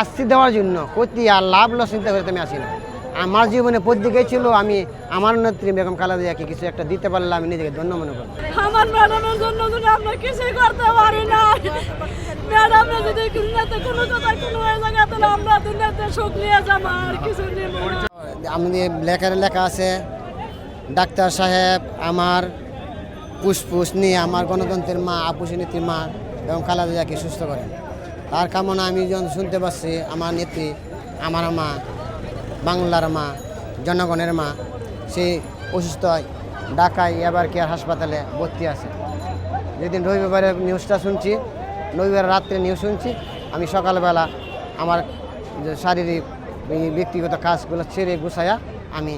আস্তি দেওয়ার জন্য ক্ষতি আর লাভ লস চিন্তা করে আমি আসি না। আমার জীবনে প্রত্যেকে ছিল আমি আমার নেত্রী বেগম কালাদিয়াকে কিছু একটা দিতে পারলাম আমি নিজেকে ধন্য মনে করি। আমার ম্যাডামের জন্য যদি আমরা কিছুই করতে পারি না ম্যাডামে যদি দুনিয়াতে কোনো কথা কোনো হয়ে আমরা দুনিয়াতে সুখ নিয়ে যাব আর কিছু নেব না। আমাদের লেখার লেখা আছে ডাক্তার সাহেব আমার পুষ্পুষ নিয়ে আমার গণতন্ত্রের মা আপুসী নেত্রীর মা এবং কালাদিয়াকে সুস্থ করেন। তার কামনা আমি যখন শুনতে পাচ্ছি, আমার নেত্রী, আমার মা, বাংলার মা, জনগণের মা সে অসুস্থ হয় ঢাকায় এবার কেয়ার হাসপাতালে ভর্তি আছে। যেদিন রবিবারের নিউজটা শুনছি রবিবার রাত্রে নিউজ শুনছি, আমি সকালবেলা আমার শারীরিক ব্যক্তিগত কাজগুলো ছেড়ে গুছাইয়া আমি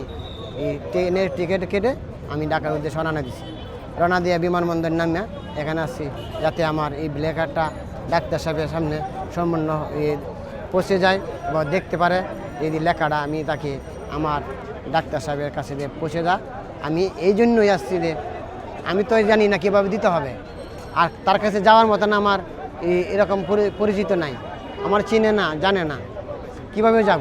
এই ট্রেনের টিকিট কেটে আমি ঢাকার উদ্দেশ্যে রওনা দিছি। রওনা দিয়ে বিমানবন্দর নামিয়া এখানে আসছি, যাতে আমার এই লেখাটা ডাক্তার সাহেবের সামনে সম্পূর্ণ পৌঁছে যায় বা দেখতে পারে। এই লেখাটা আমি তাকে আমার ডাক্তার সাহেবের কাছে দিয়ে পৌঁছে দা আমি এই জন্যই আসছি যে আমি তো জানি না কীভাবে দিতে হবে। আর তার কাছে যাওয়ার মতন আমার এরকম পরি- পরিচিত নাই। আমার চিনে না, জানে না। কীভাবে যাব?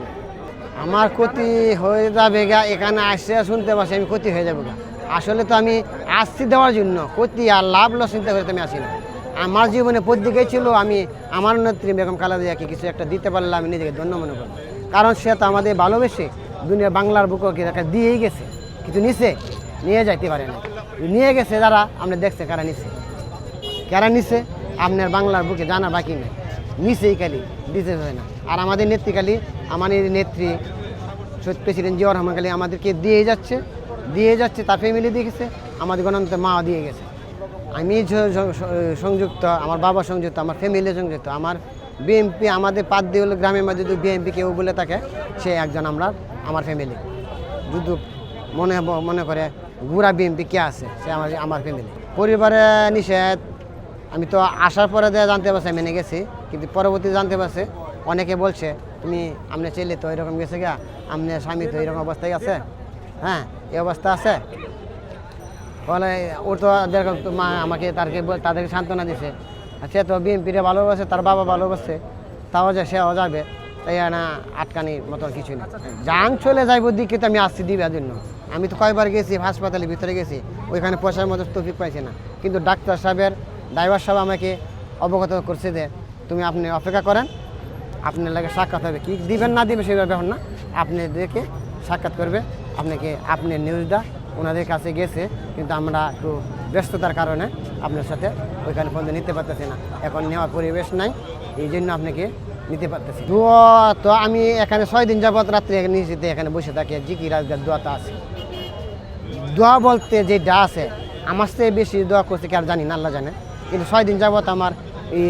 আমার ক্ষতি হয়ে যাবে গা, এখানে আসছে শুনতে পাচ্ছি আমি ক্ষতি হয়ে যাবে গা। আসলে তো আমি আসছি দেওয়ার জন্য। ক্ষতি আর লাভ লস চিন্তা করে আমি আসি না। আমার জীবনে প্রত্যেকে ছিল, আমি আমার নেত্রী বেগম কালাদিয়াকে কিছু একটা দিতে পারলে আমি নিজেকে ধন্য মনে করি। কারণ সে তো আমাদের ভালোবেসে দুনিয়া বাংলার বুককে একটা দিয়েই গেছে, কিন্তু নিচে নিয়ে যাইতে পারে না নিয়ে গেছে যারা আপনি দেখছে কারা নিছে কারা নিছে আপনার বাংলার বুকে জানা বাকি নেই। নিচেই খালি দিতে হয় না। আর আমাদের নেত্রীকালী আমাদের নেত্রী শহীদ প্রেসিডেন্ট জিয়াউর রহমান আমাদেরকে দিয়ে যাচ্ছে দিয়ে যাচ্ছে, তার ফ্যামিলি দিয়ে গেছে, আমাদের গণতন্ত্রের মা দিয়ে গেছে। আমি সংযুক্ত, আমার বাবা সংযুক্ত, আমার ফ্যামিলি সংযুক্ত, আমার বিএমপি আমাদের পাত দিয়ে হলো গ্রামের মধ্যে যদি বিএমপি কেউ বলে থাকে, সে একজন আমরা, আমার ফ্যামিলি যদি মনে মনে করে গুড়া বিএমপি কে আছে, সে আমার আমার ফ্যামিলি পরিবারে নিষেধ। আমি তো আসার পরে দিয়ে জানতে পারছি মেনে গেছি। কিন্তু পরবর্তী জানতে পারছে, অনেকে বলছে, তুমি আপনার ছেলে তো এরকম গেছে গা আপনার স্বামী তো এরকম অবস্থায় আছে। হ্যাঁ এই অবস্থা আছে। বলে, ওর তো মা আমাকে তারকে তাদেরকে সান্ত্বনা দিছে। সে তো বিএনপিরে ভালোবাসে, তার বাবা ভালোবাসে। তাও যে সেও যাবে, তাই না আটকানির মতন কিছু নেই। যান চলে যাইব দিকে তো আমি আসছি দিবার জন্য। আমি তো কয়বার গেছি, হাসপাতালের ভিতরে গেছি, ওইখানে পয়সার মতো তফিক পাইছি না। কিন্তু ডাক্তার সাহেবের, ড্রাইভার সাহেব আমাকে অবগত করছে যে, তুমি আপনি অপেক্ষা করেন, আপনার লাগে সাক্ষাৎ হবে। কি দিবেন না দিবে সেভাবে ব্যাপার না। আপনি দেখে সাক্ষাৎ করবে, আপনাকে আপনি নিউজটা ওনাদের কাছে গেছে, কিন্তু আমরা একটু ব্যস্ততার কারণে আপনার সাথে ওইখানে ফোন নিতে পারতেছি না। এখন নেওয়ার পরিবেশ নাই, এই জন্য আপনাকে নিতে পারতেছি দোয়া তো আমি এখানে ছয় দিন যাবত রাত্রে নিচেতে এখানে বসে থাকি জিকি রাজদার দোয়াটা আছে। দোয়া বলতে যেটা আছে, আমার চেয়ে বেশি দোয়া করছে কি আর জানি না, আল্লাহ জানে। কিন্তু ছয় দিন যাবৎ আমার এই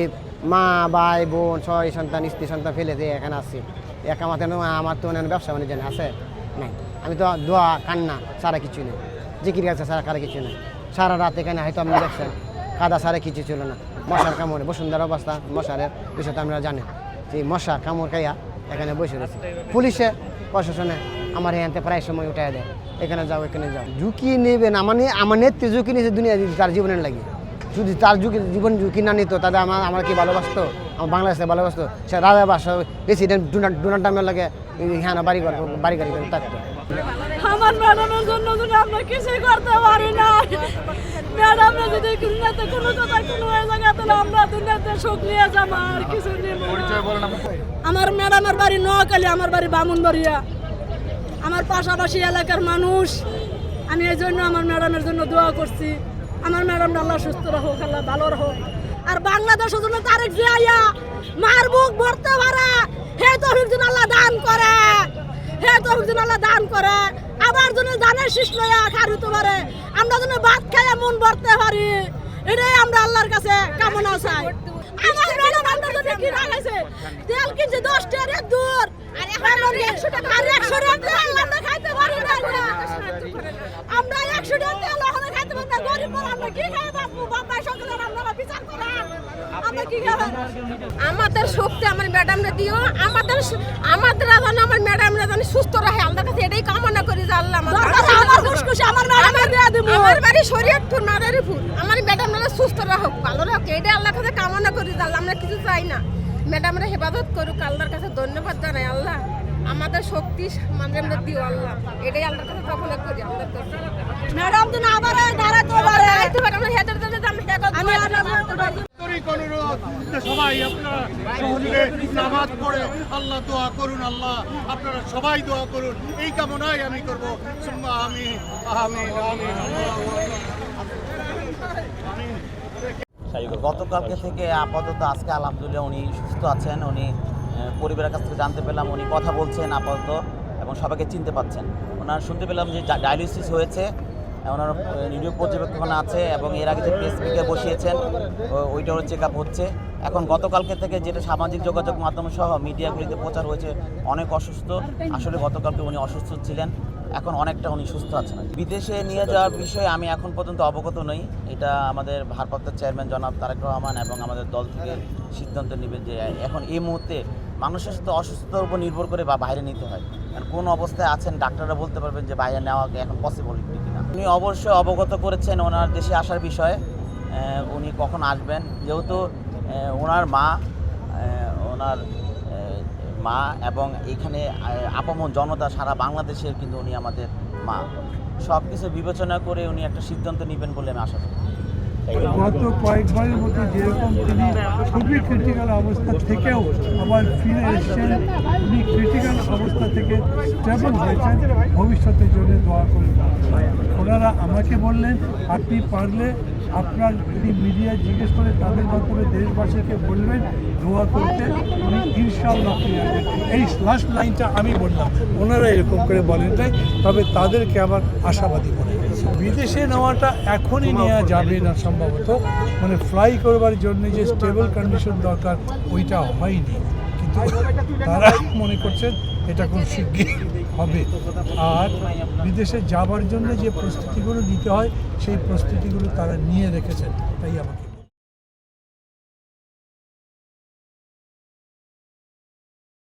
মা, ভাই, বোন ছয় সন্তান, স্ত্রী, সন্তান ফেলে দিয়ে এখানে আসছি এক আমার আমার তো অন্যান্য ব্যবসা বাণিজ্য আছে? নাই। আমি তো দোয়া, কান্না সারা কিছু নেই। জিকির আছে সারা কারা কিছু নেই। সারা রাত এখানে হয়তো আপনি দেখছেন, কাদা সারা কিছু ছিল না। মশার কামড়ে, বসুন্ধার অবস্থা, মশারের বিষয় তো আপনারা জানেন। যে মশা কামড় খাইয়া এখানে বসে রয়েছে। পুলিশে, প্রশাসনে আমার এখানে প্রায় সময় উঠাই দেয়। এখানে যাও এখানে যাও। ঝুঁকি নেবেন আমার নিয়ে- আমার নেত্রী ঝুঁকি নিয়েছে দুনিয়া তার জীবনের লাগে। যদি তার ঝুঁকি, জীবন ঝুঁকি না নিত, তাহলে আমার আমার কি ভালোবাসতো? আমার বাংলাদেশে ভালোবাসতো? সে রাজা বাসা প্রেসিডেন্ট ডোনাল্ড ডোনাল্ড ট্রাম্পের লাগে হ্যাঁ বাড়ি ঘর বাড়ি গাড়ি করে থাকতো। আমার ম্যাডামের জন্য যদি আমরা কিছুই করতে পারি না ম্যাডামে যদি দুনিয়াতে কোনো কথা কোনো হয়ে তাহলে আমরা দুনিয়াতে সুখ নিয়ে যাব আর কিছু আমার ম্যাডামের বাড়ি নোয়াখালী আমার বাড়ি বামুনবাড়িয়া। আমার পাশাপাশি এলাকার মানুষ। আমি এই জন্য আমার ম্যাডামের জন্য দোয়া করছি। আমার ম্যাডাম আল্লাহ সুস্থ রাখুক আল্লাহ ভালো রাখুক। আর বাংলাদেশের জন্য তারেক জিয়াইয়া মার বুক ভরতে পারে। হে তো যেন আল্লাহ দান করে। হে তো যেন আল্লাহ দান করে। আবার যেন দানের শীষ লইয়া খার হতে পারে আমরা যেন ভাত খাইয়া মন ভরতে পারি। এটাই আমরা আল্লাহর কাছে কামনা চাই। আমার ম্যাডাম আমরা যদি কি লাগাইছে তেল কিনছে দশ টাকা দূর আর একশো টাকা আর একশো টাকা আমরা খাইতে পারি না। আমরা একশো টাকা তেল খাইতে পারি না। গরিব আমরা কি খাই বাপু বাবা সকালে আপনারা বিচার করেন আমরা কি খাবেন আমাদের শক্তি আমার ম্যাডামরা দিও আমাদের আমাদের যেন আমার ম্যাডামরা যেন সুস্থ রাখে আল্লাহর কাছে এটাই কামনা করি যে আল্লাহ আমাদের আমার খুশখুশি আমার ম্যাডাম দিয়ে দেবো আমার বাড়ি শরীয়তপুর মাদারীপুর আমার ম্যাডামরা সুস্থ রাখুক ভালো রাখুক এটাই আল্লাহর কাছে কামনা করি যে আল্লাহ আমরা কিছু চাই না ম্যাডামরা হেফাজত করুক আল্লাহর কাছে ধন্যবাদ জানাই আল্লাহ আমাদের শক্তি ম্যাডামরা দিও আল্লাহ এটাই আল্লাহর কাছে তখন করি আল্লাহর কাছে ম্যাডাম তো না পারে দাঁড়াতে পারে আমরা হেঁটে আমি আমি আন্তরিক অনুরোধ সবাই আপনারা নামাজ পড়ে, আল্লাহ দোয়া করুন, আল্লাহ আপনারা সবাই দোয়া করুন। এই কামনাই আমি আমি আমিন আমিন গতকালকে থেকে আপাতত আজকে আলহামদুলিল্লাহ উনি সুস্থ আছেন, উনি পরিবারের কাছ থেকে জানতে পেলাম উনি কথা বলছেন আপাতত এবং সবাইকে চিনতে পাচ্ছেন। ওনার শুনতে পেলাম যে ডায়ালিসিস হয়েছে। ওনার নিরীহ পর্যবেক্ষণ আছে এবং এর আগে যে প্রেস মিটে বসিয়েছেন ওইটারও চেক আপ হচ্ছে। এখন গতকালকে থেকে যেটা সামাজিক যোগাযোগ মাধ্যম সহ মিডিয়াগুলিতে প্রচার হয়েছে, অনেক অসুস্থ। আসলে গতকালকে উনি অসুস্থ ছিলেন। এখন অনেকটা উনি সুস্থ আছেন বিদেশে নিয়ে যাওয়ার বিষয়ে আমি এখন পর্যন্ত অবগত নই। এটা আমাদের ভারপ্রাপ্ত চেয়ারম্যান জনাব তারেক রহমান এবং আমাদের দল থেকে সিদ্ধান্ত নেবে যে এখন এই মুহূর্তে মানুষের সাথে অসুস্থতার উপর নির্ভর করে বা বাইরে নিতে হয়। কারণ কোন অবস্থায় আছেন ডাক্তাররা বলতে পারবেন যে বাইরে নেওয়া এখন পসিবল কিনা। উনি অবশ্যই অবগত করেছেন ওনার দেশে আসার বিষয়ে। উনি কখন আসবেন? যেহেতু ওনার মা ওনার মা এবং এখানে আহ, আপামর জনতা সারা বাংলাদেশের কিন্তু উনি আমাদের মা। সব কিছু বিবেচনা করে উনি একটা সিদ্ধান্ত নেবেন বলে আমি আশা করি। গত কয়েকবারের মতো যেরকম তিনি খুবই ক্রিটিক্যাল অবস্থা থেকেও আবার ফিরে এসেছেন উনি ক্রিটিক্যাল অবস্থা থেকে স্টেবল হয়েছেন ভবিষ্যতের জন্য দোয়া করে ওনারা আমাকে বললেন আপনি পারলে আপনার যদি মিডিয়া জিজ্ঞেস করে তাদের মাধ্যমে দেশবাসীকে বলবেন দোয়া করতে, উনি ইনশাল্লাহ এই লাস্ট লাইনটা আমি বললাম, ওনারা এরকম করে বলেন নাই, তবে তাদেরকে আবার আশাবাদী মনে বিদেশে নেওয়াটা এখনই নেওয়া যাবে না সম্ভবত মানে ফ্লাই করবার জন্য যে স্টেবল কন্ডিশন দরকার, ওইটা হয়নি। কিন্তু তারা মনে করছেন এটা খুব শিগগির হবে। আর বিদেশে যাবার জন্য যে প্রস্তুতিগুলো নিতে হয়, সেই প্রস্তুতিগুলো তারা নিয়ে রেখেছেন, তাই আমাকে